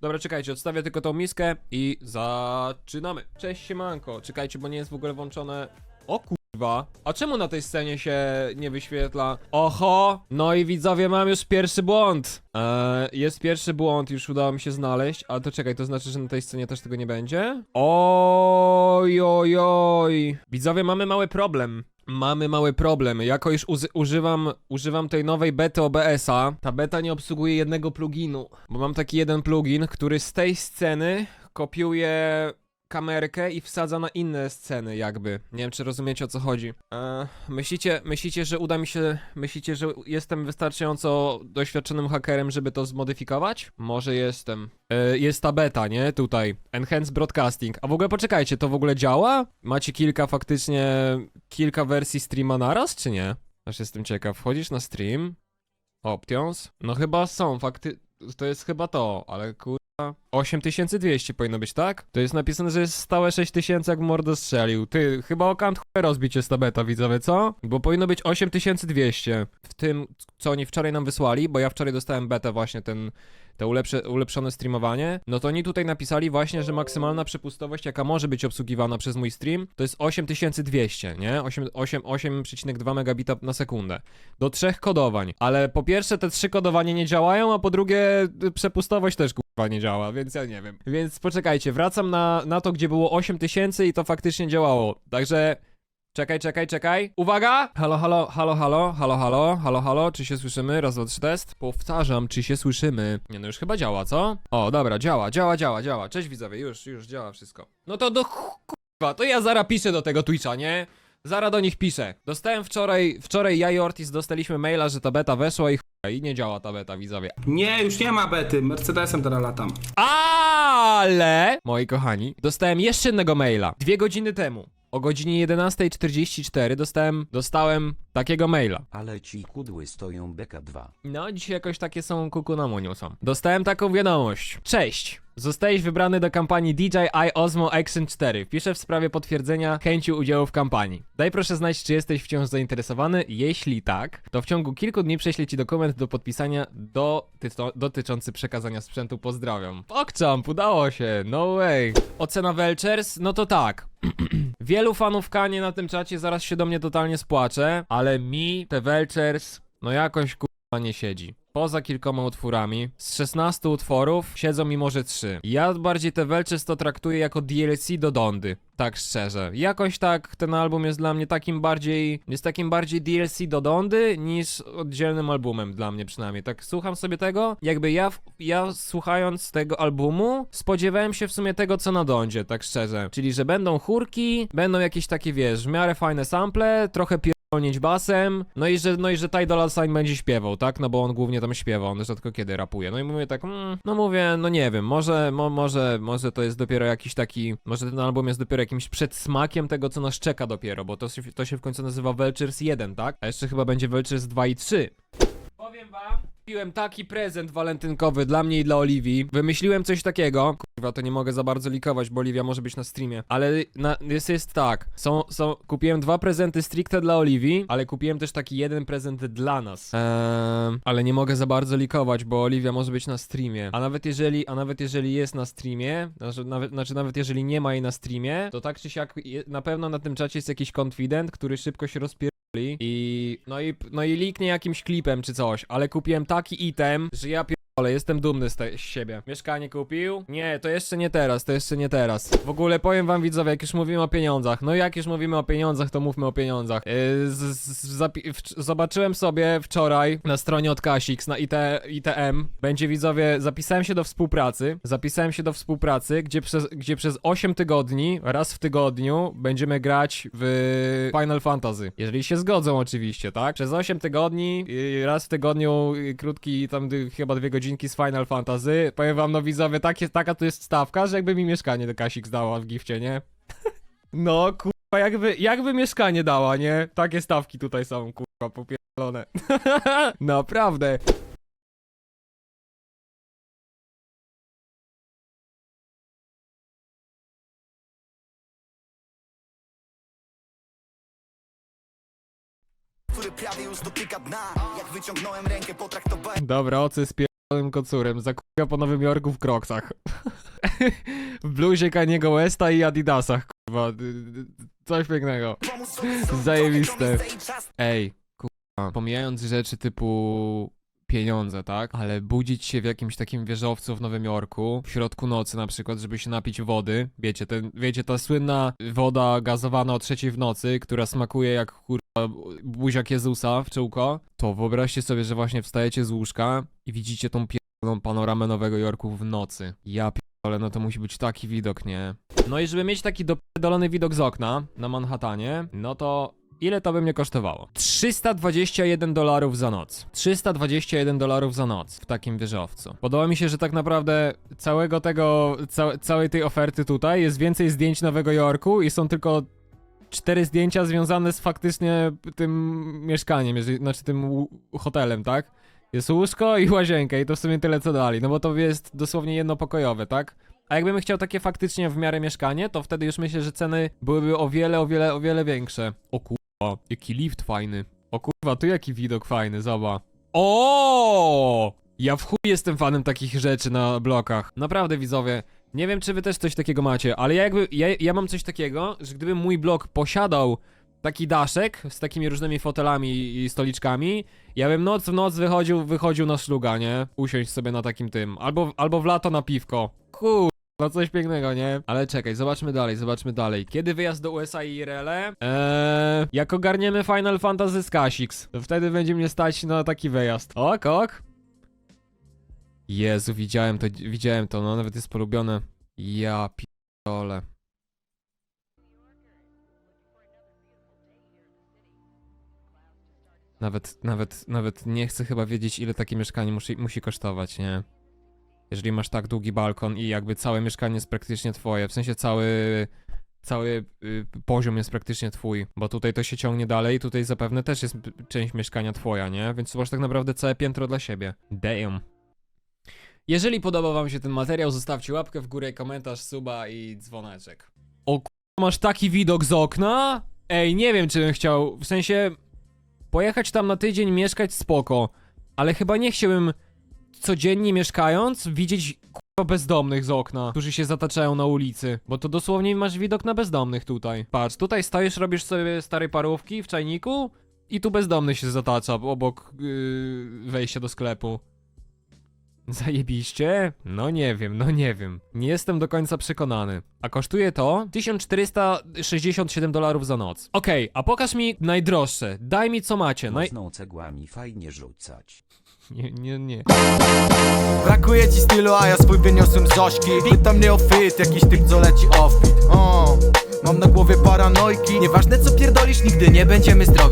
Dobra, czekajcie, odstawię tylko tą miskę i zaczynamy. Cześć, siemanko. Czekajcie, bo nie jest w ogóle włączone... O kurwa. A czemu na tej scenie się nie wyświetla? Oho! No i widzowie, mam już pierwszy błąd. Eee, jest pierwszy błąd, już udało mi się znaleźć, ale to czekaj, to znaczy, że na tej scenie też tego nie będzie? Oj, oj, oj. Widzowie, mamy mały problem. Mamy mały problem. Jako uzy- używam, używam tej nowej bety OBS-a, ta beta nie obsługuje jednego pluginu, bo mam taki jeden plugin, który z tej sceny kopiuje kamerkę i wsadza na inne sceny jakby. Nie wiem, czy rozumiecie o co chodzi. E, myślicie, myślicie, że uda mi się, myślicie, że jestem wystarczająco doświadczonym hakerem, żeby to zmodyfikować? Może jestem. E, jest ta beta, nie? Tutaj. Enhanced Broadcasting. A w ogóle poczekajcie, to w ogóle działa? Macie kilka faktycznie, kilka wersji streama naraz, czy nie? Aż jestem ciekaw. Wchodzisz na stream? Options? No chyba są, fakty... To jest chyba to, ale kur... 8200 powinno być, tak? To jest napisane, że jest stałe 6000 jak mordo strzelił. Ty, chyba o kant chuj rozbić jest ta beta, widzowie, co? Bo powinno być 8200 w tym, co oni wczoraj nam wysłali, bo ja wczoraj dostałem betę właśnie ten, te ulepsze, ulepszone streamowanie, no to oni tutaj napisali właśnie, że maksymalna przepustowość, jaka może być obsługiwana przez mój stream, to jest 8200, nie? 8 8 8,2 megabita na sekundę. Do trzech kodowań. Ale po pierwsze te trzy kodowania nie działają, a po drugie y, przepustowość też nie działa, więc ja nie wiem. Więc poczekajcie, wracam na, na to, gdzie było 8000 i to faktycznie działało. Także Czekaj, czekaj, czekaj. Uwaga! Halo, halo, halo, halo, halo, halo, halo, halo, czy się słyszymy? Raz, dwa, trzy, test. Powtarzam, czy się słyszymy. Nie no, już chyba działa, co? O, dobra, działa, działa, działa, działa. Cześć widzowie, już, już działa wszystko. No to do ch- kurwa, to ja zara piszę do tego Twitcha, nie? Zara do nich piszę. Dostałem wczoraj, wczoraj ja i Ortiz dostaliśmy maila, że ta beta weszła i chuj, i nie działa ta beta, widzowie. Nie, już nie ma bety. Mercedesem teraz latam. Ale, moi kochani, dostałem jeszcze jednego maila. Dwie godziny temu. O godzinie 11.44 dostałem, dostałem takiego maila. Ale ci kudły stoją BK2. No, dzisiaj jakoś takie są kuku na są. Dostałem taką wiadomość. Cześć! Zostałeś wybrany do kampanii DJI Osmo Action 4. Piszę w sprawie potwierdzenia chęci udziału w kampanii. Daj proszę znać, czy jesteś wciąż zainteresowany. Jeśli tak, to w ciągu kilku dni prześlę ci dokument do podpisania dotyco- dotyczący przekazania sprzętu. Pozdrawiam. PogChamp, udało się, no way. Ocena Welchers? No to tak. Wielu fanów Kanie na tym czacie zaraz się do mnie totalnie spłacze, ale mi te Welchers, no jakoś kurwa nie siedzi. Poza kilkoma utworami, z 16 utworów siedzą mi może 3. Ja bardziej te Welchers to traktuję jako DLC do Dondy. Tak szczerze. Jakoś tak ten album jest dla mnie takim bardziej, jest takim bardziej DLC do Dondy niż oddzielnym albumem dla mnie przynajmniej. Tak słucham sobie tego, jakby ja, ja słuchając tego albumu spodziewałem się w sumie tego co na Dondzie, tak szczerze. Czyli, że będą chórki, będą jakieś takie wiesz, w miarę fajne sample, trochę pierdolnić basem, no i że, no i że Ty Dolla Sign będzie śpiewał, tak? No bo on głównie tam śpiewa, on rzadko kiedy rapuje. No i mówię tak, mm, no mówię, no nie wiem, może, mo, może, może to jest dopiero jakiś taki, może ten album jest dopiero jakimś przedsmakiem tego, co nas czeka dopiero, bo to, to się w końcu nazywa Vultures 1, tak? A jeszcze chyba będzie Vultures 2 i 3. Powiem wam, kupiłem taki prezent walentynkowy dla mnie i dla Oliwii. Wymyśliłem coś takiego. Kurwa, to nie mogę za bardzo likować, bo Oliwia może być na streamie. Ale na, jest, jest tak. Są, są, kupiłem dwa prezenty stricte dla Oliwii, ale kupiłem też taki jeden prezent dla nas. Eee, ale nie mogę za bardzo likować, bo Oliwia może być na streamie. A nawet jeżeli, a nawet jeżeli jest na streamie, znaczy nawet, znaczy nawet jeżeli nie ma jej na streamie, to tak czy siak na pewno na tym czacie jest jakiś konfident, który szybko się rozpier i no i no i liknie jakimś klipem czy coś, ale kupiłem taki item, że ja pierdolę, jestem dumny z, z siebie. Mieszkanie kupił? Nie, to jeszcze nie teraz, to jeszcze nie teraz. W ogóle powiem wam widzowie, jak już mówimy o pieniądzach, no jak już mówimy o pieniądzach, to mówmy o pieniądzach. Yy, z, z, zobaczyłem sobie wczoraj na stronie od Kasix na IT, ITM, będzie widzowie, zapisałem się do współpracy, zapisałem się do współpracy, gdzie przez, gdzie przez 8 tygodni, raz w tygodniu będziemy grać w Final Fantasy. Jeżeli się zgodzą oczywiście, tak? Przez 8 tygodni, yy, raz w tygodniu, yy, krótki tam chyba dwie godzinki z Final Fantasy. Powiem wam, no widzowie, takie, taka to jest stawka, że jakby mi mieszkanie do Kasix dała w gifcie, nie? no, kurwa, jakby, jakby mieszkanie dała, nie? Takie stawki tutaj są, kurwa, popierdolone. Naprawdę. który prawie już dotyka dna Jak wyciągnąłem rękę, potraktowałem Dobra, ocy spier... rozjebanym kocurem, zakupiła po Nowym Jorku w kroksach. w bluzie Kaniego Westa i Adidasach, kurwa. Coś pięknego. Zajebiste. Ej, kurwa, pomijając rzeczy typu pieniądze, tak? Ale budzić się w jakimś takim wieżowcu w Nowym Jorku, w środku nocy na przykład, żeby się napić wody, wiecie, ten, wiecie, ta słynna woda gazowana o trzeciej w nocy, która smakuje jak kurwa buziak Jezusa w czółko, to wyobraźcie sobie, że właśnie wstajecie z łóżka i widzicie tą pierdoloną panoramę Nowego Jorku w nocy. Ja ale no to musi być taki widok, nie? No i żeby mieć taki dopierdolony widok z okna na Manhattanie, no to ile to by mnie kosztowało? 321 dolarów za noc. 321 dolarów za noc w takim wieżowcu. Podoba mi się, że tak naprawdę całego tego, ca całej tej oferty tutaj jest więcej zdjęć Nowego Jorku i są tylko cztery zdjęcia związane z faktycznie tym mieszkaniem, znaczy tym hotelem, tak? Jest łóżko i łazienka i to w sumie tyle co dali, no bo to jest dosłownie jednopokojowe, tak? A jakbym chciał takie faktycznie w miarę mieszkanie, to wtedy już myślę, że ceny byłyby o wiele, o wiele, o wiele większe. O kurwa, jaki lift fajny. O kurwa, tu jaki widok fajny, zobacz. O! Ja w chuj jestem fanem takich rzeczy na blokach. Naprawdę widzowie, nie wiem czy wy też coś takiego macie, ale ja jakby, ja, ja mam coś takiego, że gdyby mój blok posiadał taki daszek z takimi różnymi fotelami i stoliczkami, ja bym noc w noc wychodził, wychodził na szluga, nie? Usiąść sobie na takim tym. Albo, albo w lato na piwko. Kur... No coś pięknego, nie? Ale czekaj, zobaczmy dalej, zobaczmy dalej. Kiedy wyjazd do USA i IRL? Eee, jak ogarniemy Final Fantasy z Kasix, to wtedy będzie mnie stać na taki wyjazd. Ok, ok. Jezu, widziałem to, widziałem to, no nawet jest polubione. Ja pierdolę. Nawet, nawet, nawet nie chcę chyba wiedzieć, ile takie mieszkanie musi, musi kosztować, nie? Jeżeli masz tak długi balkon i jakby całe mieszkanie jest praktycznie twoje, w sensie cały, cały y, poziom jest praktycznie twój, bo tutaj to się ciągnie dalej, tutaj zapewne też jest część mieszkania twoja, nie? Więc masz tak naprawdę całe piętro dla siebie. Damn. Jeżeli podobał wam się ten materiał, zostawcie łapkę w górę, komentarz, suba i dzwoneczek. O masz taki widok z okna? Ej, nie wiem czy bym chciał, w sensie pojechać tam na tydzień, mieszkać spoko, ale chyba nie chciałbym codziennie mieszkając widzieć kurwa bezdomnych z okna, którzy się zataczają na ulicy, bo to dosłownie masz widok na bezdomnych tutaj. Patrz, tutaj stoisz, robisz sobie stare parówki w czajniku i tu bezdomny się zatacza obok yy, wejścia do sklepu. Zajebiście? No nie wiem, no nie wiem. Nie jestem do końca przekonany. A kosztuje to 1467 dolarów za noc. Okej, a pokaż mi najdroższe. Daj mi co macie. Naj... Mocną cegłami fajnie rzucać. Nie, nie, nie. Brakuje ci stylu, a ja swój wyniosłem z Zośki Pyta mnie o fit, jakiś typ co leci offbeat o, Mam na głowie paranojki Nieważne co pierdolisz, nigdy nie będziemy zdrowi